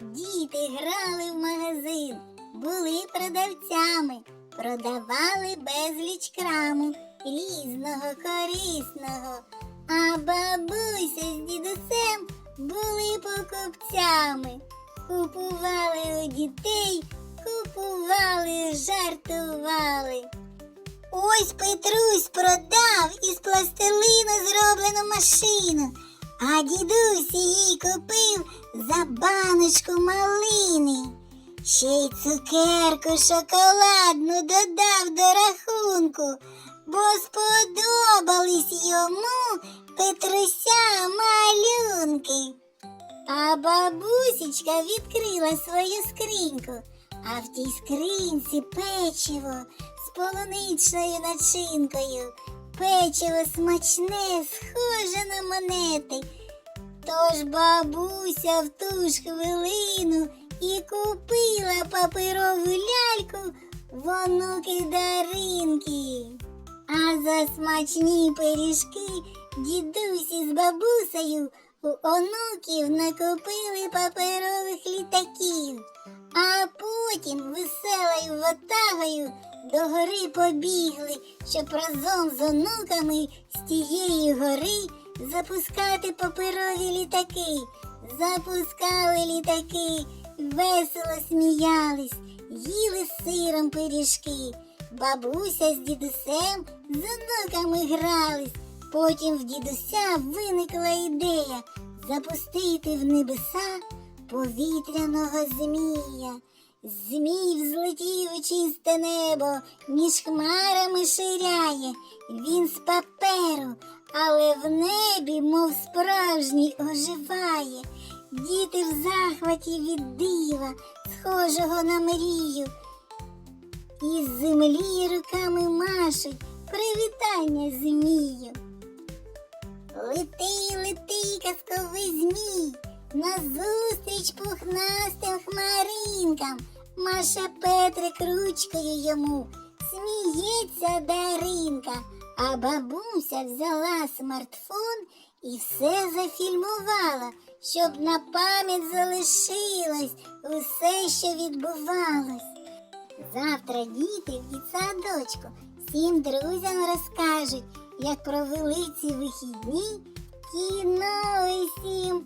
Діти грали в магазин, були продавцями, продавали безліч краму, різного корисного. А бабуся з дідусем були покупцями, купували у дітей, купували, жартували. Ось Петрусь продав із пластилину зроблену машину, а дідусь її купив за баночку малини. Ще й цукерку шоколадну додав до рахунку, бо сподобались йому Петруся малюнки. А бабусечка відкрила свою скриньку, а в тій скринці печиво з полуничною начинкою. Печиво смачне, схоже на монети. Тож бабуся в ту ж хвилину і купила паперову ляльку в онуки Даринки. А за смачні пиріжки дідусь із бабусею у онуків накупили паперових літаків, а потім веселою ватагою до гори побігли, щоб разом з онуками з тієї гори запускати паперові літаки. Запускали літаки, весело сміялись, їли сиром пиріжки. Бабуся з дідусем з онуками грались. Потім в дідуся виникла ідея запустити в небеса повітряного змія. Змій взлетів у чисте небо, між хмарами ширяє. Він з паперу, але в небі, мов справжній, оживає. Діти в захваті від дива, схожого на мрію. Із землі руками машуть привітання змію. Лети, лети, казковий змій, назустріч пухнастим хмаринкам, Маша Петрик ручкою йому, сміється Даринка, а бабуся взяла смартфон і все зафільмувала, щоб на пам'ять залишилось усе, що відбувалось. Завтра діти в дитсадочку всім друзям розкажуть, як провели ці вихідні, кіно покажуть.